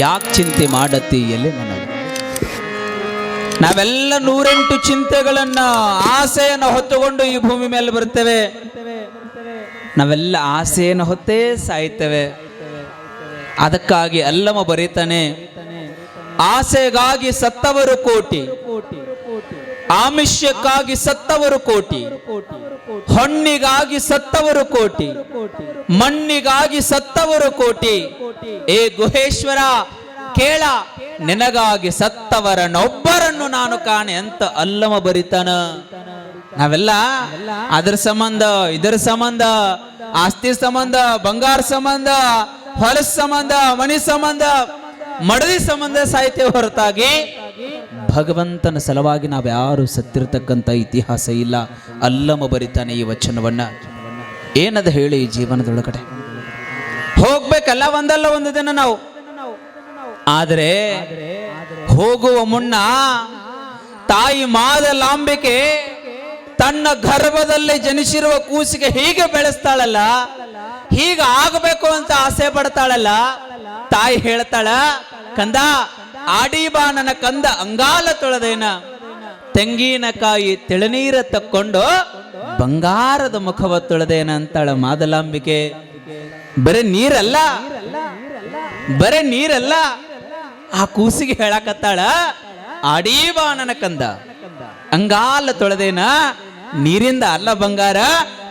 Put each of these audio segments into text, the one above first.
ಯಾಕೆ ಚಿಂತೆ ಮಾಡತ್ತಿ ಎಲ್ಲಿ ನನಗೆ? ನಾವೆಲ್ಲ ನೂರೆಂಟು ಚಿಂತೆಗಳನ್ನ, ಆಸೆಯನ್ನು ಹೊತ್ತುಕೊಂಡು ಈ ಭೂಮಿ ಮೇಲೆ ಬರ್ತೇವೆ. ನಾವೆಲ್ಲ ಆಸೆಯನ್ನು ಹೊತ್ತೇ ಸಾಯ್ತೇವೆ. ಅದಕ್ಕಾಗಿ ಅಲ್ಲಮ ಬರೀತಾನೆ, ಆಸೆಗಾಗಿ ಸತ್ತವರು ಕೋಟಿ. ಆಮಿಷ್ಯಕ್ಕಾಗಿ ಸತ್ತವರು ಕೋಟಿ. ಹೊಣ್ಣಿಗಾಗಿ ಸತ್ತವರು ಕೋಟಿ. ಮಣ್ಣಿಗಾಗಿ ಸತ್ತವರು ಕೋಟಿ. ಏ ಗುಹೇಶ್ವರ, ಕೇಳ. ನಿನಗಾಗಿ ಸತ್ತವರನ್ನೊಬ್ಬರನ್ನು ನಾನು ಕಾಣೆ ಅಂತ ಅಲ್ಲಮ ಬರಿತಾನ. ನಾವೆಲ್ಲ ಅದರ ಸಂಬಂಧ, ಇದರ ಸಂಬಂಧ, ಆಸ್ತಿ ಸಂಬಂಧ, ಬಂಗಾರ ಸಂಬಂಧ, ಹೊಲಸ್ ಸಂಬಂಧ ಮಣಿ ಸಂಬಂಧ, ಮಡದಿ ಸಂಬಂಧ ಸಾಹಿತ್ಯ ಹೊರತಾಗಿ ಭಗವಂತನ ಸಲುವಾಗಿ ನಾವ್ಯಾರು ಸತ್ತಿರತಕ್ಕಂಥ ಇತಿಹಾಸ ಇಲ್ಲ. ಅಲ್ಲಮ ಬರಿತಾನೆ ಈ ವಚನವನ್ನ. ಏನದ ಹೇಳಿ ಈ ಜೀವನದೊಳಗಡೆ? ಹೋಗ್ಬೇಕಲ್ಲ ಒಂದಲ್ಲ ಒಂದು ದಿನ ನಾವು. ಆದರೆ ಹೋಗುವ ಮುನ್ನ ತಾಯಿ ಮಾದಲಾಂಬಿಕೆ ತನ್ನ ಗರ್ಭದಲ್ಲಿ ಜನಿಸಿರುವ ಕೂಸಿಗೆ ಹೀಗೆ ಬೆಳೆಸ್ತಾಳಲ್ಲ. ಹೀಗೆ ಆಗಬೇಕು ಅಂತ ಆಸೆ ಪಡ್ತಾಳಲ್ಲ. ತಾಯಿ ಹೇಳ್ತಾಳ, ಕಂದ ಆಡಿ ಬಾ ನನ್ನ ಕಂದ ಅಂಗಾಲ ತೊಳೆದೇನ? ತೆಂಗಿನಕಾಯಿ ತಿಳನೀರ ತಕ್ಕೊಂಡು ಬಂಗಾರದ ಮುಖವ ತೊಳೆದೇನ ಅಂತಾಳ ಮಾದಲಾಂಬಿಕೆ. ಬರೇ ನೀರಲ್ಲ? ಬರೇ ನೀರಲ್ಲ? ಆ ಕೂಸಿಗೆ ಹೇಳಕತ್ತಾಳ ಆಡೀ ಬಾ ನನ್ನ ಕಂದ, ಅಂಗಾಲ ತೊಳೆದೇನ? ನೀರಿಂದ ಅಲ್ಲ ಬಂಗಾರ,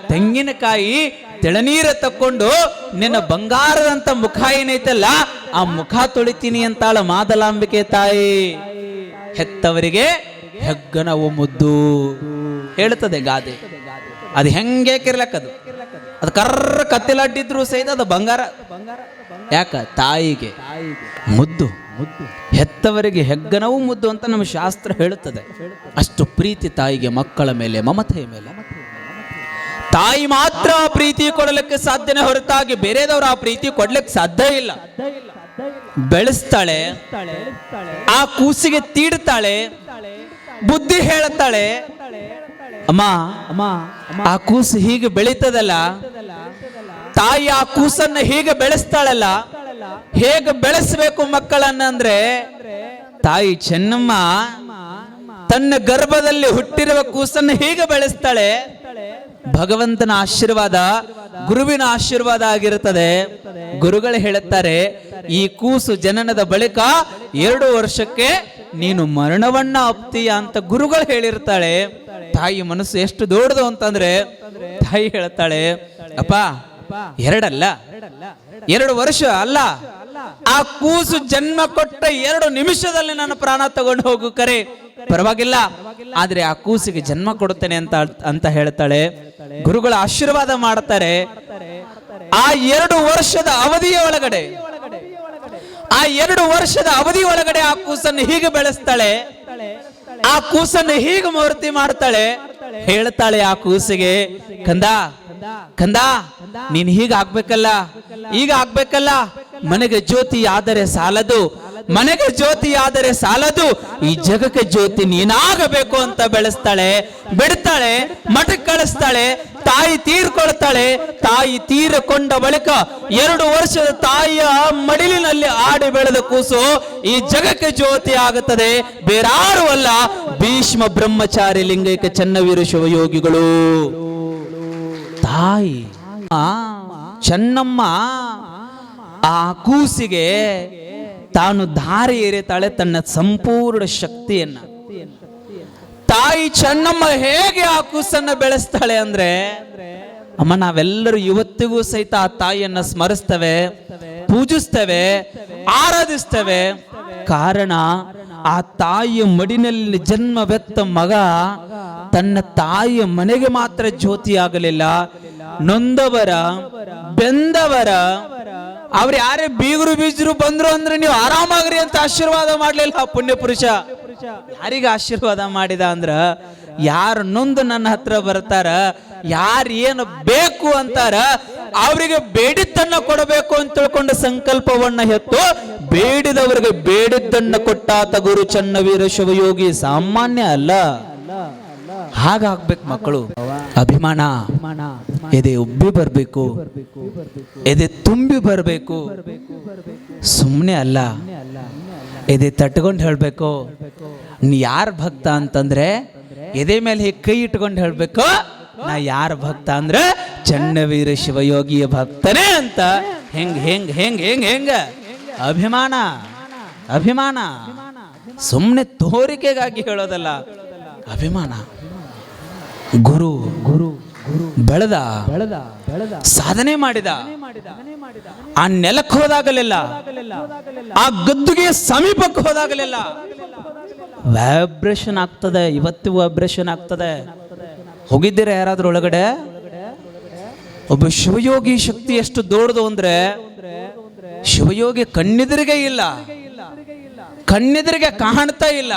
ತೆಂಗಿನಕಾಯಿ ತೆಳನೀರ ತಕ್ಕೊಂಡು ನಿನ್ನ ಬಂಗಾರದಂತ ಮುಖ ಏನೈತಲ್ಲ, ಆ ಮುಖ ತೊಳಿತೀನಿ ಅಂತಾಳ ಮಾದಲಾಂಬಿಕೆ ತಾಯಿ. ಹೆತ್ತವರಿಗೆ ಹೆಗ್ಗನವು ಮುದ್ದು. ಹೇಳುತ್ತದೆ ಗಾದೆ. ಅದು ಹೆಂಗೆ ಕಿರ್ಲಕ್ಕದು? ಅದು ಕರ್ರ ಕತ್ತಿಲಾಡ್ಡಿದ್ರು ಸಹಿತ ಅದು ಬಂಗಾರ. ಯಾಕ? ತಾಯಿಗೆ ಮುದ್ದು. ಹೆತ್ತವರಿಗೆ ಹೆಗ್ಗನವೂ ಮುದ್ದು ಅಂತ ನಮ್ಮ ಶಾಸ್ತ್ರ ಹೇಳುತ್ತದೆ ಅಷ್ಟು ಪ್ರೀತಿ ತಾಯಿಗೆ ಮಕ್ಕಳ ಮೇಲೆ, ಮಮತೆಯ ಮೇಲೆ. ತಾಯಿ ಮಾತ್ರ ಆ ಪ್ರೀತಿ ಕೊಡಲಿಕ್ಕೆ ಸಾಧ್ಯನೇ ಹೊರತಾಗಿ ಬೇರೆದವರು ಆ ಪ್ರೀತಿ ಕೊಡ್ಲಿಕ್ಕೆ ಸಾಧ್ಯ ಇಲ್ಲ. ಬೆಳೆಸ್ತಾಳೆ, ಆ ಕೂಸಿಗೆ ತೀಡ್ತಾಳೆ, ಬುದ್ಧಿ ಹೇಳ್ತಾಳೆ, ಅಮ್ಮ, ಆ ಕೂಸು ಹೀಗೆ ಬೆಳೀತದಲ್ಲ? ತಾಯಿ ಆ ಕೂಸನ್ನ ಹೀಗೆ ಬೆಳೆಸ್ತಾಳಲ್ಲ? ಹೇಗೆ ಬೆಳೆಸಬೇಕು ಮಕ್ಕಳನ್ನ ಅಂದ್ರೆ, ತಾಯಿ ಚೆನ್ನಮ್ಮ ತನ್ನ ಗರ್ಭದಲ್ಲಿ ಹುಟ್ಟಿರುವ ಕೂಸನ್ನು ಹೀಗೆ ಬೆಳೆಸ್ತಾಳೆ ಭಗವಂತನ ಆಶೀರ್ವಾದ ಗುರುವಿನ ಆಶೀರ್ವಾದ ಆಗಿರುತ್ತದೆ. ಗುರುಗಳು ಹೇಳುತ್ತಾರೆ, ಈ ಕೂಸು ಜನನದ ಬಳಿಕ ಎರಡು ವರ್ಷಕ್ಕೆ ನೀನು ಮರಣವನ್ನ ಅಪ್ತೀಯ ಅಂತ ಗುರುಗಳು ಹೇಳಿರ್ತಾಳೆ. ತಾಯಿ ಮನಸ್ಸು ಎಷ್ಟು ದೊಡ್ಡದು ಅಂತಂದ್ರೆ ತಾಯಿ ಹೇಳ್ತಾಳೆ, ಅಪ್ಪ, ಎರಡಲ್ಲ, ಎರಡು ವರ್ಷ ಅಲ್ಲ. ಆ ಕೂಸು ಜನ್ಮ ಕೊಟ್ಟ ಎರಡು ನಿಮಿಷದಲ್ಲಿ ನನ್ನ ಪ್ರಾಣ ತಗೊಂಡು ಹೋಗು ಕರೆ. ಪರವಾಗಿಲ್ಲ. ಆದ್ರೆ ಆ ಕೂಸಿಗೆ ಜನ್ಮ ಕೊಡುತ್ತೇನೆ ಅಂತ ಅಂತ ಹೇಳ್ತಾಳೆ. ಗುರುಗಳ ಆಶೀರ್ವಾದ ಮಾಡ್ತಾರೆ. ಆ ಎರಡು ವರ್ಷದ ಅವಧಿಯ ಒಳಗಡೆ, ಆ ಎರಡು ವರ್ಷದ ಅವಧಿ ಒಳಗಡೆ ಆ ಕೂಸನ್ನು ಹೀಗೆ ಬೆಳೆಸ್ತಾಳೆ. ಆ ಕೂಸನ್ನು ಹೀಗೆ ಮೂರ್ತಿ ಮಾಡ್ತಾಳೆ. ಹೇಳ್ತಾಳೆ ಆ ಕೂಸಿಗೆ, ಕಂದ ಕಂದ, ನೀನ್ ಹೀಗ ಆಗ್ಬೇಕಲ್ಲ ಈಗ ಆಗ್ಬೇಕಲ್ಲ. ಮನೆಗೆ ಜ್ಯೋತಿ ಆದರೆ ಸಾಲದು. ಮನೆಗೆ ಜ್ಯೋತಿ ಆದರೆ ಸಾಲದು, ಈ ಜಗಕ್ಕೆ ಜ್ಯೋತಿ ನೀನಾಗಬೇಕು ಅಂತ ಬೆಳೆಸ್ತಾಳೆ, ಬಿಡ್ತಾಳೆ, ಮಠಕ್ಕೆ ಕಳಿಸ್ತಾಳೆ, ತಾಯಿ ತೀರ್ಕೊಳ್ತಾಳೆ, ತಾಯಿ ತೀರಿಕೊಂಡ ಬಳಿಕ ಎರಡು ವರ್ಷದ ತಾಯಿಯ ಮಡಿಲಿನಲ್ಲಿ ಆಡಿ ಬೆಳೆದ ಕೂಸು ಈ ಜಗಕ್ಕೆ ಜ್ಯೋತಿ ಆಗುತ್ತದೆ. ಬೇರಾರು ಅಲ್ಲ, ಭೀಷ್ಮ ಬ್ರಹ್ಮಚಾರಿ ಲಿಂಗೈಕ ಚನ್ನವೀರ ಶಿವಯೋಗಿಗಳು. ತಾಯಿ ಚೆನ್ನಮ್ಮ, ಆ ಕೂಸಿಗೆ ತಾನು ದಾರಿ ಏರಿತಾಳೆ ತನ್ನ ಸಂಪೂರ್ಣ ಶಕ್ತಿಯನ್ನ. ತಾಯಿ ಚೆನ್ನಮ್ಮ ಹೇಗೆ ಆ ಕೂಸನ್ನ ಬೆಳೆಸ್ತಾಳೆ ಅಂದ್ರೆ, ಅಮ್ಮ ನಾವೆಲ್ಲರೂ ಇವತ್ತಿಗೂ ಸಹಿತ ಆ ತಾಯಿಯನ್ನ ಸ್ಮರಿಸ್ತೇವೆ, ಪೂಜಿಸ್ತೇವೆ, ಆರಾಧಿಸ್ತೇವೆ. ಕಾರಣ, ಆ ತಾಯಿಯ ಮಡಿನಲ್ಲಿ ಜನ್ಮವೆತ್ತ ಮಗ ತನ್ನ ತಾಯಿಯ ಮನೆಗೆ ಮಾತ್ರ ಜ್ಯೋತಿ ಆಗಲಿಲ್ಲ ನೊಂದವರ, ಬೆಂದವರ ಅವ್ರು ಯಾರೇ ಬೀಗರು ಬೀಜರು ಬಂದ್ರು ಅಂದ್ರೆ ನೀವು ಆರಾಮಾಗ್ರಿ ಅಂತ ಆಶೀರ್ವಾದ ಮಾಡ್ಲಿಲ್ಲ, ಪುಣ್ಯ ಪುರುಷ. ಯಾರಿಗೆ ಆಶೀರ್ವಾದ ಮಾಡಿದ ಅಂದ್ರ ಯಾರು ನೊಂದು ನನ್ನ ಹತ್ರ ಬರ್ತಾರ, ಯಾರು ಏನು ಬೇಕು ಅಂತಾರ ಅವರಿಗೆ ಬೇಡಿದ್ದನ್ನ ಕೊಡಬೇಕು ಅಂತ ತಿಳ್ಕೊಂಡ ಸಂಕಲ್ಪವನ್ನ ಹೆತ್ತು ಬೇಡಿದವರಿಗೆ ಬೇಡಿದ್ದನ್ನ ಕೊಟ್ಟಾತ ಗುರು ಚನ್ನವೀರ ಶಿವಯೋಗಿ ಸಾಮಾನ್ಯ ಅಲ್ಲ. ಹಾಗಾಗ್ಬೇಕು ಮಕ್ಕಳು. ಅಭಿಮಾನ. ಎದೆ ಉಬ್ಬಿ ಬರಬೇಕು. ಎದೆ ತುಂಬಿ ಬರಬೇಕು. ಸುಮ್ಮನೆ ಅಲ್ಲ. ಎದೆ ತಟ್ಕೊಂಡು ಹೇಳಬೇಕು. ನೀ ಯಾರ ಭಕ್ತ ಅಂತಂದ್ರೆ ಎದೆ ಮೇಲೆ ಹೀಗೆ ಕೈ ಇಟ್ಕೊಂಡು ಹೇಳಬೇಕು, ನಾ ಯಾರ ಭಕ್ತ ಅಂದ್ರೆ ಚನ್ನವೀರ ಶಿವಯೋಗಿಯ ಭಕ್ತನೇ ಅಂತ. ಹೆಂಗ್ ಹೆಂಗ್ ಹೆಂಗ್ ಹೆಂಗ್, ಹೆಂಗ? ಅಭಿಮಾನ. ಅಭಿಮಾನ. ಸುಮ್ಮನೆ ತೋರಿಕೆಗಾಗಿ ಹೇಳೋದಲ್ಲ. ಅಭಿಮಾನ. ಗುರು ಗುರು ಬೆಳೆದ ಬೆಳೆದ ಬೆಳೆದ ಸಾಧನೆ ಮಾಡಿದ, ಆ ನೆಲಕ್ಕೆ ಹೋದಾಗಲೆಲ್ಲ, ಆ ಗದ್ದುಗೆ ಸಮೀಪಕ್ಕೆ ಹೋದಾಗಲೆಲ್ಲ ವೈಬ್ರೇಷನ್ ಆಗ್ತದೆ, ಇವತ್ತು ವೈಬ್ರೇಷನ್ ಆಗ್ತದೆ. ಹೋಗಿದ್ದೀರಾ ಯಾರಾದ್ರೂ ಒಳಗಡೆ? ಒಬ್ಬ ಶಿವಯೋಗಿ ಶಕ್ತಿ ಎಷ್ಟು ದೊಡ್ಡದು ಅಂದ್ರೆ, ಶಿವಯೋಗಿ ಕಣ್ಣೆದುರಿಗೆ ಇಲ್ಲ, ಕಣ್ಣೆದುರಿಗೆ ಕಾಣ್ತಾ ಇಲ್ಲ,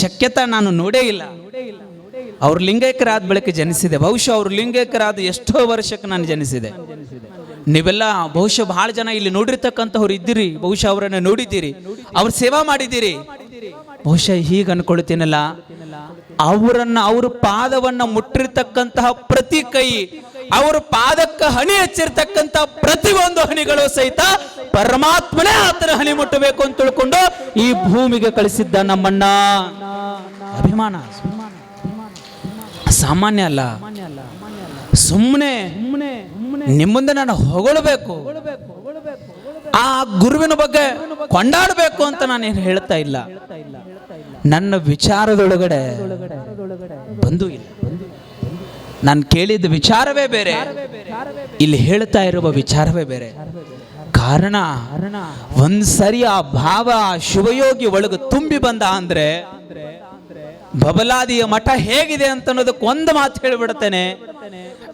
ಶಕ್ಯತೆ ನಾನು ನೋಡೇ ಇಲ್ಲ. ಅವ್ರ ಲಿಂಗೈಕ್ಯರಾದ ಬಳಿಕ ಜನಿಸಿದೆ. ಬಹುಶಃ ಅವ್ರ ಲಿಂಗೈಕ್ಯರಾದ ಎಷ್ಟೋ ವರ್ಷಕ್ಕೆ ನಾನು ಜನಿಸಿದೆ. ನೀವೆಲ್ಲ ಬಹುಶಃ ಬಹಳ ಜನ ಇಲ್ಲಿ ನೋಡಿರ್ತಕ್ಕಂಥವ್ರು ಇದ್ದೀರಿ. ಬಹುಶಃ ಅವರನ್ನು ನೋಡಿದ್ದೀರಿ. ಅವ್ರ ಸೇವಾ ಮಾಡಿದ್ದೀರಿ. ಬಹುಶಃ ಹೀಗೆ ಅನ್ಕೊಳ್ತೀನಲ್ಲ, ಅವರನ್ನ, ಅವ್ರ ಪಾದವನ್ನ ಮುಟ್ಟಿರ್ತಕ್ಕಂತಹ ಪ್ರತಿ ಕೈ, ಅವ್ರ ಪಾದಕ್ಕೆ ಹಣಿ ಹಚ್ಚಿರ್ತಕ್ಕಂಥ ಪ್ರತಿ ಒಂದು ಹಣಿಗಳು ಸಹಿತ ಪರಮಾತ್ಮನೇ ಆತನ ಹಣಿ ಮುಟ್ಟಬೇಕು ಅಂತ ತಿಳ್ಕೊಂಡು ಈ ಭೂಮಿಗೆ ಕಳಿಸಿದ್ದ ನಮ್ಮಣ್ಣ. ಅಭಿಮಾನ. ಸಾಮಾನ್ಯ ಅಲ್ಲ. ಸುಮ್ಮನೆ ನಿಮ್ಮಿಂದ ನಾನು ಹೊಗಳಬೇಕು. ಆ ಗುರುವಿನ ಬಗ್ಗೆ ಕೊಂಡಾಡಬೇಕು ಅಂತ ನಾನು ಏನು ಹೇಳ್ತಾ ಇಲ್ಲ. ನನ್ನ ವಿಚಾರದೊಳಗಡೆ ಬಂದು ಇಲ್ಲ. ನಾನು ಕೇಳಿದ ವಿಚಾರವೇ ಬೇರೆ. ಇಲ್ಲಿ ಹೇಳ್ತಾ ಇರುವ ವಿಚಾರವೇ ಬೇರೆ. ಕಾರಣ, ಒಂದ್ಸರಿ ಆ ಭಾವ ಆ ಶಿವಯೋಗಿ ಒಳಗೆ ತುಂಬಿ ಬಂದ ಅಂದ್ರೆ ಬಬಲಾದಿಯ ಮಠ ಹೇಗಿದೆ ಅಂತ ಅನ್ನೋದಕ್ಕೆ ಒಂದು ಮಾತು ಹೇಳಿಬಿಡ್ತೇನೆ.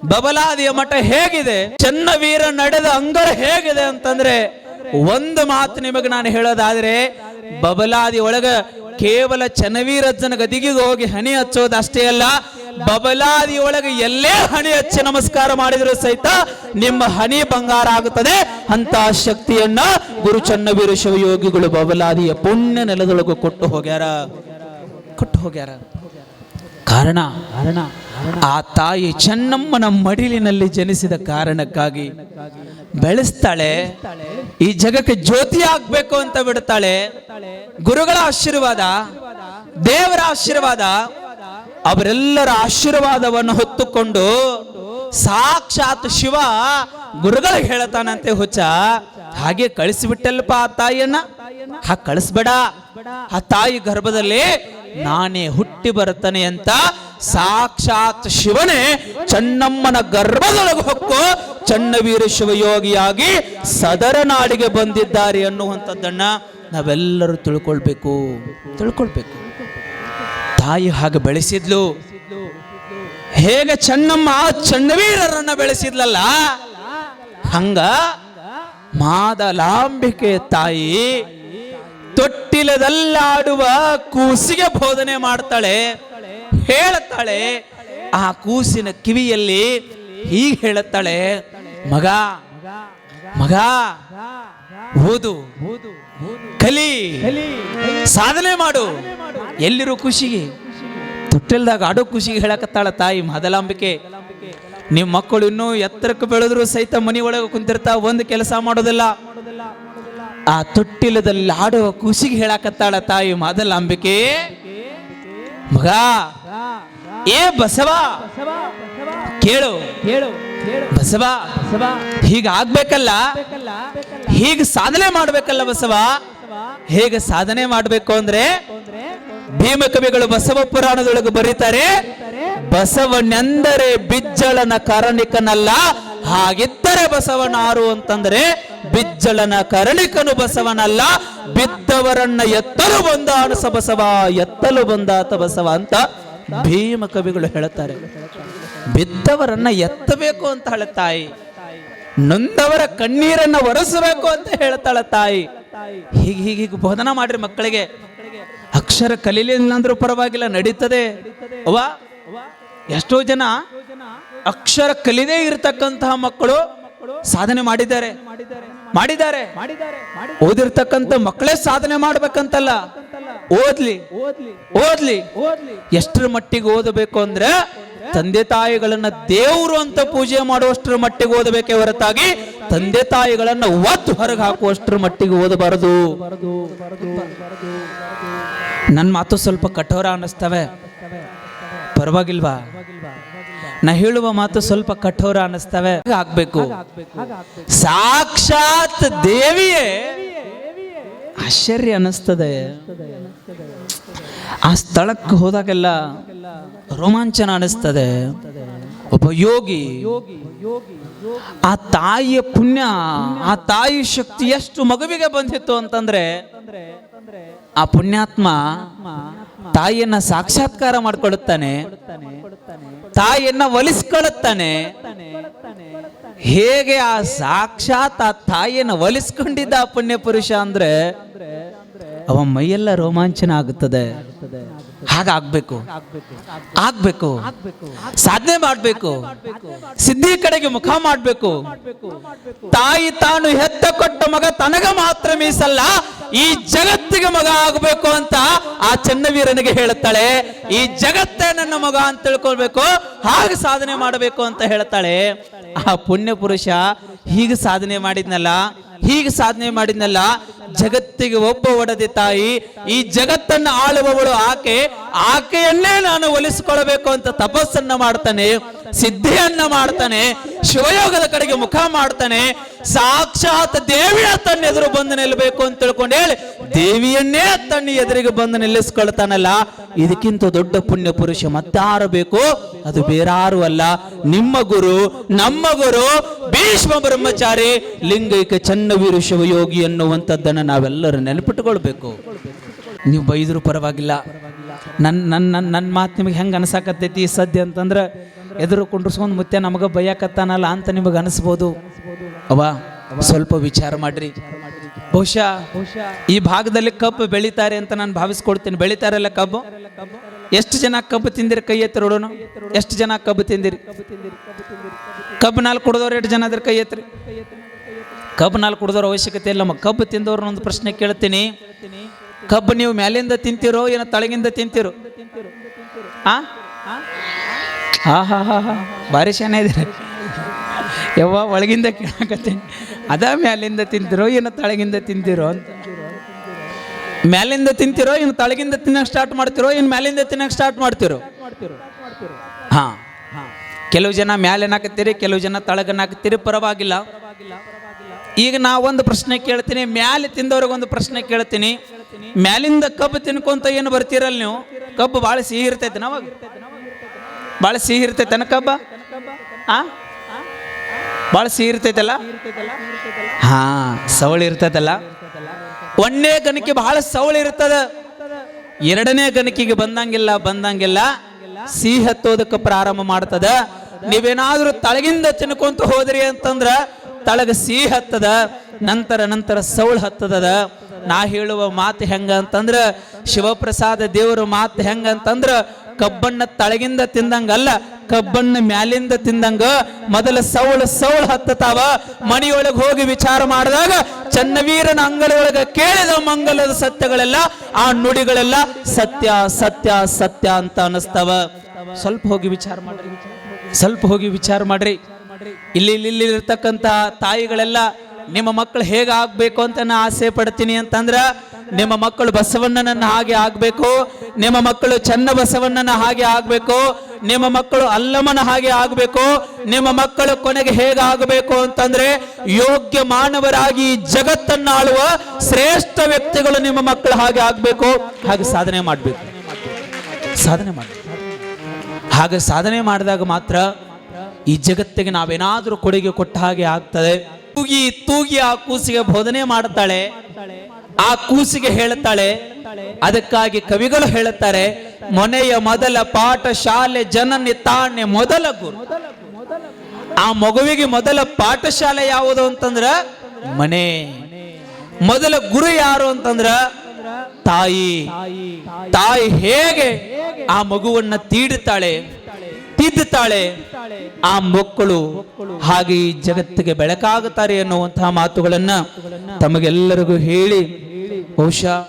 ಬಬಲಾದಿಯ ಮಠ ಹೇಗಿದೆ? ಚನ್ನವೀರ ನಡೆದ ಅಂಗರ ಹೇಗಿದೆ ಅಂತಂದ್ರೆ ಒಂದು ಮಾತು ನಿಮಗೆ ನಾನು ಹೇಳೋದಾದ್ರೆ, ಬಬಲಾದಿ ಒಳಗ ಕೇವಲ ಚನ್ನವೀರಜ್ಜನ ಗದಿಗೆ ಹೋಗಿ ಹನಿ ಹಚ್ಚೋದು ಅಷ್ಟೇ ಅಲ್ಲ, ಬಬಲಾದಿ ಒಳಗೆ ಎಲ್ಲೇ ಹಣಿ ಹಚ್ಚಿ ನಮಸ್ಕಾರ ಮಾಡಿದ್ರು ಸಹಿತ ನಿಮ್ಮ ಹನಿ ಬಂಗಾರ ಆಗುತ್ತದೆ. ಅಂತ ಶಕ್ತಿಯನ್ನ ಗುರು ಚನ್ನವೀರ ಶಿವಯೋಗಿಗಳು ಬಬಲಾದಿಯ ಪುಣ್ಯ ನೆಲದೊಳಗೂ ಕೊಟ್ಟು ಹೋಗ್ಯಾರ. ಕೊಟ್ಟು ಹೋಗ್ಯಾರ. ಕಾರಣ, ಆ ತಾಯಿ ಚೆನ್ನಮ್ಮನ ಮಡಿಲಿನಲ್ಲಿ ಜನಿಸಿದ ಕಾರಣಕ್ಕಾಗಿ ಬೆಳೆಸ್ತಾಳೆ, ಈ ಜಗಕ್ಕೆ ಜ್ಯೋತಿ ಆಗ್ಬೇಕು ಅಂತ ಬಿಡ್ತಾಳೆ. ಗುರುಗಳ ಆಶೀರ್ವಾದ, ದೇವರ ಆಶೀರ್ವಾದ, ಅವರೆಲ್ಲರ ಆಶೀರ್ವಾದವನ್ನು ಹೊತ್ತುಕೊಂಡು ಸಾಕ್ಷಾತ್ ಶಿವ ಗುರುಗಳಿಗೆ ಹೇಳತಾನಂತೆ ಹುಚ್ಚ. ಹಾಗೆ ಕಳಿಸಿಬಿಟ್ಟಲ್ಪ ಆ ತಾಯಿಯನ್ನ. ಹಾ, ಕಳಿಸ್ಬೇಡ. ಆ ತಾಯಿ ಗರ್ಭದಲ್ಲಿ ನಾನೇ ಹುಟ್ಟಿ ಬರ್ತಾನೆ ಅಂತ ಸಾಕ್ಷಾತ್ ಶಿವನೇ ಚನ್ನಮ್ಮನ ಗರ್ಭದೊಳಗೆ ಹೊಕ್ಕು ಚನ್ನವೀರ ಶಿವಯೋಗಿಯಾಗಿ ಸದರ ನಾಡಿಗೆ ಬಂದಿದ್ದಾರೆ ಅನ್ನುವಂಥದ್ದನ್ನ ನಾವೆಲ್ಲರೂ ತಿಳ್ಕೊಳ್ಬೇಕು. ತಿಳ್ಕೊಳ್ಬೇಕು. ತಾಯಿ ಹಾಗೆ ಬೆಳೆಸಿದ್ಲು. ಹೇಗೆ ಚೆನ್ನಮ್ಮ ಚನ್ನವೀರರನ್ನ ಬೆಳೆಸಿದ್ಲಲ್ಲ? ಹಂಗ ಮಾದಲಾಂಬಿಕೆ ತಾಯಿ ತೊಟ್ಟಿಲದಲ್ಲಾಡುವ ಕೂಸಿಗೆ ಬೋಧನೆ ಮಾಡ್ತಾಳೆ ಹೇಳುತ್ತಾಳೆ ಆ ಕೂಸಿನ ಕಿವಿಯಲ್ಲಿ ಹೀಗೆ ಹೇಳುತ್ತಾಳೆ, ಮಗ ಮಗ, ಓದು, ಕಲಿ, ಸಾಧನೆ ಮಾಡು, ಎಲ್ಲಿರೋ ಖುಷಿಗೆ? ತೊಟ್ಟಿಲ್ದಾಗ ಆಡೋ ಖುಷಿಗೆ ಹೇಳಕತ್ತಾಳ ತಾಯಿ ಮದಲಾಂಬಿಕೆ. ನಿಮ್ಮ ಮಕ್ಕಳು ಇನ್ನೂ ಎತ್ತರಕ್ಕೆ ಬೆಳೆದ್ರು ಸಹಿತ ಮನಿ ಒಳಗೆ ಕುಂತಿರ್ತಾವ ಒಂದು ಕೆಲಸ ಮಾಡೋದಿಲ್ಲ. ಆ ತೊಟ್ಟಿಲದಲ್ಲಿ ಆಡುವ ಖುಷಿಗೆ ಹೇಳಾಕತ್ತಾಳ ತಾಯಿ ಮಾದಲಾಂಬಿಕೆ ಮಗ, ಏ ಬಸವ, ಕೇಳು ಕೇಳು ಬಸವ, ಹೀಗೆ ಆಗ್ಬೇಕಲ್ಲ? ಹೀಗೆ ಸಾಧನೆ ಮಾಡ್ಬೇಕಲ್ಲ ಬಸವ? ಹೇಗೆ ಸಾಧನೆ ಮಾಡ್ಬೇಕು ಅಂದ್ರೆ ಭೀಮ ಕವಿಗಳು ಬಸವ ಪುರಾಣದೊಳಗೆ ಬರೀತಾರೆ ಬಸವನೆಂದರೆ ಬಿಜ್ಜಳನ ಕರಣಿಕನಲ್ಲ ಹಾಗಿದ್ದರೆ ಬಸವನಾರು ಅಂತಂದ್ರೆ ಬಿಜ್ಜಳನ ಕರಳಿಕನು ಬಸವನಲ್ಲ, ಬಿದ್ದವರನ್ನ ಎತ್ತಲು ಬಂದ ಅನಸ ಬಸವ, ಎತ್ತಲು ಬಂದಾತ ಬಸವ ಅಂತ ಭೀಮ ಕವಿಗಳು ಹೇಳುತ್ತಾರೆ. ಬಿದ್ದವರನ್ನ ಎತ್ತಬೇಕು ಅಂತ ಹೇಳ ತಾಯಿ, ನೊಂದವರ ಕಣ್ಣೀರನ್ನ ಒರೆಸಬೇಕು ಅಂತ ಹೇಳ್ತಾಳ ತಾಯಿ. ಹೀಗೆ ಹೀಗೆ ಹೀಗೆ ಬೋಧನ ಮಾಡ್ರಿ ಮಕ್ಕಳಿಗೆ. ಅಕ್ಷರ ಕಲೀಲಿಲ್ಲ ಅಂದ್ರೂ ಪರವಾಗಿಲ್ಲ, ನಡೀತದೆ. ಅವಾ ಎಷ್ಟೋ ಜನ ಅಕ್ಷರ ಕಲಿದೇ ಇರತಕ್ಕಂತಹ ಮಕ್ಕಳು ಸಾಧನೆ ಮಾಡಿದ್ದಾರೆ. ಮಾಡಿದ್ದಾರೆ. ಓದಿರ್ತಕ್ಕಂಥ ಮಕ್ಕಳೇ ಸಾಧನೆ ಮಾಡ್ಬೇಕಂತಲ್ಲ. ಓದ್ಲಿ. ಓದ್ಲಿ. ಎಷ್ಟರ ಮಟ್ಟಿಗೆ ಓದಬೇಕು ಅಂದ್ರೆ ತಂದೆ ತಾಯಿಗಳನ್ನ ದೇವರು ಅಂತ ಪೂಜೆ ಮಾಡುವಷ್ಟರ ಮಟ್ಟಿಗೆ ಓದಬೇಕೇ ಹೊರತಾಗಿ ತಂದೆ ತಾಯಿಗಳನ್ನ ಒತ್ತು ಹೊರಗೆ ಹಾಕುವಷ್ಟರ ಮಟ್ಟಿಗೆ ಓದಬಾರದು. ನನ್ನ ಮಾತು ಸ್ವಲ್ಪ ಕಠೋರ ಅನ್ನಿಸ್ತವೆ. ಪರವಾಗಿಲ್ವಾ? ನಾ ಹೇಳುವ ಮಾತು ಸ್ವಲ್ಪ ಕಠೋರ ಅನ್ನಿಸ್ತವೆ. ಆಗ್ಬೇಕು. ಸಾಕ್ಷಾತ್ ದೇವಿಯೇ. ಆಶ್ಚರ್ಯ ಅನ್ನಿಸ್ತದೆ. ಆ ಸ್ಥಳಕ್ಕೆ ಹೋದಾಗೆಲ್ಲ ರೋಮಾಂಚನ ಅನಿಸ್ತದೆ ಒಬ್ಬ ಯೋಗಿ. ಆ ತಾಯಿಯ ಪುಣ್ಯ, ಆ ತಾಯಿ ಶಕ್ತಿ ಎಷ್ಟು ಮಗುವಿಗೆ ಬಂದಿತ್ತು ಅಂತಂದ್ರೆ ಆ ಪುಣ್ಯಾತ್ಮ ತಾಯಿಯನ್ನ ಸಾಕ್ಷಾತ್ಕಾರ ಮಾಡ್ಕೊಳ್ಳುತ್ತಾನೆ ತಾಯಿಯನ್ನ ಒಲಿಸ್ಕೊಳ್ಳುತ್ತಾನೆ ಹೇಗೆ ಆ ಸಾಕ್ಷಾತ್ ಆ ತಾಯಿಯನ್ನ ಒಲಿಸ್ಕೊಂಡಿದ್ದ ಪುಣ್ಯ ಪುರುಷ ಅಂದ್ರೆ, ಅವ ಮೈಯೆಲ್ಲ ರೋಮಾಂಚನ ಆಗುತ್ತದೆ. ಹಾಗಾಗ್ಬೇಕು. ಆಗ್ಬೇಕು. ಸಾಧನೆ ಮಾಡ್ಬೇಕು. ಸಿದ್ಧಿ ಕಡೆಗೆ ಮುಖ ಮಾಡ್ಬೇಕು. ತಾಯಿ ತಾನು ಹೆತ್ತ ಕೊಟ್ಟ ಮಗ ತನಗ ಮಾತ್ರ ಮೀಸಲ್ಲ, ಈ ಜಗತ್ತಿಗೆ ಮಗ ಆಗಬೇಕು ಅಂತ ಆ ಚನ್ನವೀರನಿಗೆ ಹೇಳುತ್ತಾಳೆ ಈ ಜಗತ್ತೇ ನನ್ನ ಮಗ ಅಂತ ತಿಳ್ಕೊಳ್ಬೇಕು. ಹಾಗೆ ಸಾಧನೆ ಮಾಡಬೇಕು ಅಂತ ಹೇಳ್ತಾಳೆ. ಆ ಪುಣ್ಯ ಪುರುಷ ಹೀಗೆ ಸಾಧನೆ ಮಾಡಿದ್ನಲ್ಲ, ಹೀಗೆ ಸಾಧನೆ ಮಾಡಿದ್ನಲ್ಲ ಜಗತ್ತಿಗೆ ಒಬ್ಬ ಒಡದೆ ತಾಯಿ, ಈ ಜಗತ್ತನ್ನು ಆಳುವವಳು ಆಕೆ, ಆಕೆಯನ್ನೇ ನಾನು ಒಲಿಸಿಕೊಳ್ಳಬೇಕು ಅಂತ ತಪಸ್ಸನ್ನ ಮಾಡ್ತಾನೆ, ಸಿದ್ಧಿಯನ್ನ ಮಾಡ್ತಾನೆ ಶಿವಯೋಗದ ಕಡೆಗೆ ಮುಖ ಮಾಡ್ತಾನೆ, ಸಾಕ್ಷಾತ್ ದೇವಿಯ ತನ್ನ ಎದುರು ಬಂದು ನಿಲ್ಲಬೇಕು ಅಂತ ತಿಳ್ಕೊಂಡು ಹೇಳಿ, ದೇವಿಯನ್ನೇ ತನ್ನ ಎದುರಿಗೆ ಬಂದು ನಿಲ್ಲಿಸ್ಕೊಳ್ತಾನಲ್ಲ, ಇದಕ್ಕಿಂತ ದೊಡ್ಡ ಪುಣ್ಯ ಪುರುಷ ಮತ್ತಾರು ಬೇಕು? ಅದು ಬೇರಾರು ಅಲ್ಲ. ನಿಮ್ಮ ಗುರು, ನಮ್ಮ ಗುರು ಭೀಷ್ಮ ಬ್ರಹ್ಮಚಾರಿ, ಲಿಂಗೈಕ ಚನ್ನವೀರು ಶಿವಯೋಗಿ ಅನ್ನುವಂಥದ್ದನ್ನು ನಾವೆಲ್ಲರೂ ನೆನಪಿಟ್ಟುಕೊಳ್ಬೇಕು. ನೀವು ಬೈದ್ರು ಪರವಾಗಿಲ್ಲ. ನನ್ನ ನನ್ನ ನನ್ನ ಮಾತು ನಿಮಗೆ ಹೆಂಗೆ ಅನ್ಸಾಕತ್ತೈತಿ ಸದ್ಯ ಅಂತಂದ್ರೆ ಎದುರು ಕುಂಡ್ರಸ್ಕೊಂಡು ಮುತ್ತೆ ನಮಗೆ ಬೈಯಾಕತ್ತಾನಲ್ಲ ಅಂತ ನಿಮಗೆ ಅನಿಸ್ಬೋದು? ಅವ ಸ್ವಲ್ಪ ವಿಚಾರ ಮಾಡ್ರಿ. ಬಹುಶಃ ಈ ಭಾಗದಲ್ಲಿ ಕಬ್ಬು ಬೆಳಿತಾರೆ ಅಂತ ನಾನು ಭಾವಿಸ್ಕೊಡ್ತೀನಿ. ಬೆಳಿತಾರಲ್ಲ ಕಬ್ಬು? ಎಷ್ಟು ಜನ ಕಬ್ಬು ತಿಂದಿರಿ ಕೈ ಎತ್ತಿ ನೋಡೋಣ ಎಷ್ಟು ಜನ ಕಬ್ಬು ತಿಂದಿರಿ? ಕಬ್ಬು ನಾಲ್ಕು ಕುಡ್ದವ್ರು ಎಷ್ಟು ಜನ ಅದ್ರ ಕೈ ಎತ್ತರಿ? ಕಬ್ಬು ನಾಲ್ಕು ಕುಡ್ದವ್ರ ಅವಶ್ಯಕತೆ ಇಲ್ಲ ನಮ್ಮ ಕಬ್ಬು ತಿಂದವ್ರನ್ನ ಒಂದು ಪ್ರಶ್ನೆ ಕೇಳ್ತೀನಿ. ಕಬ್ಬು ನೀವು ಮ್ಯಾಲಿಂದ ತಿಂತಿರೋ, ಏನೋ ತಳಗಿಂದ ತಿಂತಿರೋ? ಆ? ಹಾ ಹಾ ಹಾ ಹಾ. ಭಾರಿ ಇದ್ದೀರಿ. ಯವ್ವ, ಒಳಗಿಂದ ಕೇಳಕತ್ತೀನಿ ಅದ ಮ್ಯಾಲಿಂದ ತಿಂತಿರೋ ಏನು ತಳಗಿಂದ ತಿಂತಿರೋ ಅಂತ. ಮ್ಯಾಲಿಂದ ತಿಂತಿರೋ, ಇನ್ನು ತಳಗಿಂದ ತಿನ್ನಕ್ಕೆ ಸ್ಟಾರ್ಟ್ ಮಾಡ್ತಿರೋ, ಇನ್ನು ಮ್ಯಾಲಿಂದ ತಿನ್ನಕ್ಕೆ ಸ್ಟಾರ್ಟ್ ಮಾಡ್ತಿರೋ. ಹಾಂ. ಕೆಲವು ಜನ ಮ್ಯಾಲೆ ಹಾಕತ್ತೀರಿ ಕೆಲವು ಜನ ತಳಗನ್ನ ಹಾಕತ್ತೀರಿ ಪರವಾಗಿಲ್ಲ. ಈಗ ನಾ ಒಂದು ಪ್ರಶ್ನೆ ಕೇಳ್ತೀನಿ, ಮ್ಯಾಲೆ ತಿಂದವ್ರಿಗೆ ಒಂದು ಪ್ರಶ್ನೆ ಕೇಳ್ತೀನಿ. ಮ್ಯಾಲಿಂದ ಕಬ್ಬು ತಿನ್ಕೊಂತ ಏನು ಬರ್ತೀರಲ್ಲ ನೀವು? ಕಬ್ಬು ಭಾಳ ಸಿಹಿ ಇರ್ತೈತೆ ನಾವಾಗ. ಭಾಳ ಸಿಹಿ ಇರ್ತೈತೆ ಕಬ್ಬ ಆ? ಭಾಳ ಸಿಹಿ ಇರ್ತೈತಲ್ಲ? ಹಾ, ಸವಳಿ ಇರ್ತೈತಲ್ಲ? ಒಂದನೇ ಗಣಕಿ ಬಹಳ ಸವಳಿ ಇರ್ತದ. ಎರಡನೇ ಗಣಕಿಗೆ ಬಂದಂಗಿಲ್ಲ ಬಂದಂಗಿಲ್ಲ. ಸಿಹಿ ಹತ್ತೋದಕ್ಕೆ ಪ್ರಾರಂಭ ಮಾಡ್ತದ. ನೀವೇನಾದ್ರೂ ತಳಗಿಂದ ತಿನ್ಕೊಂತ ಹೋದ್ರಿ ಅಂತಂದ್ರ ತಳಗ ಸಿಹಿ ಹತ್ತದ. ನಂತರ ನಂತರ ಸೌಳು ಹತ್ತದ ನಾ ಹೇಳುವ ಮಾತು ಹೆಂಗ ಅಂತಂದ್ರ, ಶಿವಪ್ರಸಾದ ದೇವರ ಮಾತು ಹೆಂಗ ಅಂತಂದ್ರ ಕಬ್ಬಣ್ಣ ತಳಗಿಂದ ತಿಂದಂಗಲ್ಲ, ಕಬ್ಬಣ್ಣ ಮ್ಯಾಲಿಂದ ತಿಂದಂಗ ಮೊದಲ ಸೌಳ ಸೌಳ ಹತ್ತತಾವ. ಮಣಿಯೊಳಗೆ ಹೋಗಿ ವಿಚಾರ ಮಾಡಿದಾಗ ಚನ್ನವೀರನ ಅಂಗಳೊಳಗೆ ಕೇಳಿದ ಮಂಗಲದ ಸತ್ಯಗಳೆಲ್ಲ, ಆ ನುಡಿಗಳೆಲ್ಲ ಸತ್ಯ ಸತ್ಯ ಸತ್ಯ ಅಂತ ಅನಿಸ್ತಾವ. ಸ್ವಲ್ಪ ಹೋಗಿ ವಿಚಾರ ಮಾಡ್ರಿ. ಸ್ವಲ್ಪ ಹೋಗಿ ವಿಚಾರ ಮಾಡ್ರಿ. ಇಲ್ಲಿ ಇಲ್ಲಿ ಇರ್ತಕ್ಕಂಥ ತಾಯಿಗಳೆಲ್ಲ, ನಿಮ್ಮ ಮಕ್ಕಳು ಹೇಗೆ ಆಗ್ಬೇಕು ಅಂತ ನಾ ಆಸೆ ಪಡ್ತೀನಿ ಅಂತಂದ್ರ ನಿಮ್ಮ ಮಕ್ಕಳು ಬಸವಣ್ಣನನ್ನ ಹಾಗೆ ಆಗ್ಬೇಕು, ನಿಮ್ಮ ಮಕ್ಕಳು ಚನ್ನ ಬಸವಣ್ಣನ ಹಾಗೆ ಆಗ್ಬೇಕು, ನಿಮ್ಮ ಮಕ್ಕಳು ಅಲ್ಲಮನ ಹಾಗೆ ಆಗ್ಬೇಕು, ನಿಮ್ಮ ಮಕ್ಕಳು ಕೊನೆಗೆ ಹೇಗೆ ಆಗಬೇಕು ಅಂತಂದ್ರೆ ಯೋಗ್ಯ ಮಾನವರಾಗಿ ಜಗತ್ತನ್ನ ಆಳುವ ಶ್ರೇಷ್ಠ ವ್ಯಕ್ತಿಗಳು ನಿಮ್ಮ ಮಕ್ಕಳು ಹಾಗೆ ಆಗ್ಬೇಕು. ಹಾಗೆ ಸಾಧನೆ ಮಾಡ್ಬೇಕು. ಸಾಧನೆ ಮಾಡಿ ಹಾಗೆ ಸಾಧನೆ ಮಾಡಿದಾಗ ಮಾತ್ರ ಈ ಜಗತ್ತಿಗೆ ನಾವೇನಾದ್ರೂ ಕೊಡುಗೆ ಕೊಟ್ಟ ಹಾಗೆ ಆಗ್ತದೆ. ತೂಗಿ ತೂಗಿ ಆ ಕೂಸಿಗೆ ಬೋಧನೆ ಮಾಡುತ್ತಾಳೆ ಆ ಕೂಸಿಗೆ ಹೇಳುತ್ತಾಳೆ, ಅದಕ್ಕಾಗಿ ಕವಿಗಳು ಹೇಳುತ್ತಾರೆ, ಮನೆಯ ಮೊದಲ ಪಾಠ ಶಾಲೆ ಜನನಿ ತಾನೆ ಮೊದಲ ಗುರು. ಆ ಮಗುವಿಗೆ ಮೊದಲ ಪಾಠಶಾಲೆ ಯಾವುದು ಅಂತಂದ್ರ, ಮನೆ. ಮೊದಲ ಗುರು ಯಾರು ಅಂತಂದ್ರ, ತಾಯಿ. ತಾಯಿ ಹೇಗೆ ಆ ಮಗುವನ್ನ ತೀಡುತ್ತಾಳೆ, ತಿದ್ದುತ್ತಾಳೆ, ಆ ಮಕ್ಕಳು ಹಾಗೆ ಈ ಜಗತ್ತಿಗೆ ಬೆಳಕಾಗುತ್ತಾರೆ ಎನ್ನುವಂತಹ ಮಾತುಗಳನ್ನ ತಮಗೆಲ್ಲರಿಗೂ ಹೇಳಿ ಬಹುಶಃ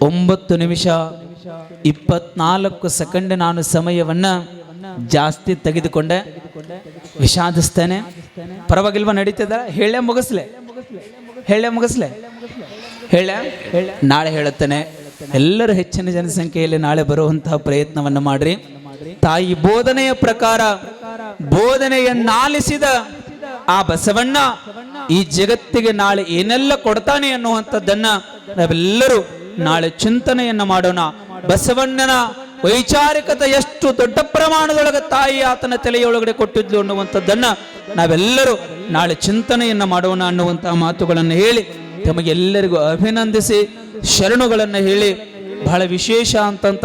ಒಂಬತ್ತು ನಿಮಿಷ ಇಪ್ಪತ್ನಾಲ್ಕು ಸೆಕೆಂಡ್ ನಾನು ಸಮಯವನ್ನ ಜಾಸ್ತಿ ತೆಗೆದುಕೊಂಡೆ. ವಿಷಾದಿಸ್ತೇನೆ. ಪರವಾಗಿಲ್ವ ನಡೀತದ? ಹೇಳೇ ಮುಗಿಸ್ಲೆ. ಹೇಳೇ ಮುಗಿಸ್ಲೆ. ಹೇಳ? ನಾಳೆ ಹೇಳುತ್ತೇನೆ. ಎಲ್ಲರೂ ಹೆಚ್ಚಿನ ಜನಸಂಖ್ಯೆಯಲ್ಲಿ ನಾಳೆ ಬರುವಂತಹ ಪ್ರಯತ್ನವನ್ನು ಮಾಡ್ರಿ. ತಾಯಿ ಬೋಧನೆಯ ಪ್ರಕಾರ ಬೋಧನೆಯನ್ನಾಲಿಸಿದ ಆ ಬಸವಣ್ಣ ಈ ಜಗತ್ತಿಗೆ ನಾಳೆ ಏನೆಲ್ಲ ಕೊಡ್ತಾನೆ ಅನ್ನುವಂಥದ್ದನ್ನ ನಾವೆಲ್ಲರೂ ನಾಳೆ ಚಿಂತನೆಯನ್ನ ಮಾಡೋಣ. ಬಸವಣ್ಣನ ವೈಚಾರಿಕತೆ ಎಷ್ಟು ದೊಡ್ಡ ಪ್ರಮಾಣದೊಳಗೆ ತಾಯಿ ಆತನ ತಲೆಯೊಳಗಡೆ ಕೊಟ್ಟಿದ್ಲು ಅನ್ನುವಂಥದ್ದನ್ನ ನಾವೆಲ್ಲರೂ ನಾಳೆ ಚಿಂತನೆಯನ್ನ ಮಾಡೋಣ ಅನ್ನುವಂತಹ ಮಾತುಗಳನ್ನು ಹೇಳಿ, ತಮಗೆಲ್ಲರಿಗೂ ಅಭಿನಂದಿಸಿ, ಶರಣುಗಳನ್ನು ಹೇಳಿ ಬಹಳ ವಿಶೇಷ ಅಂತಂತ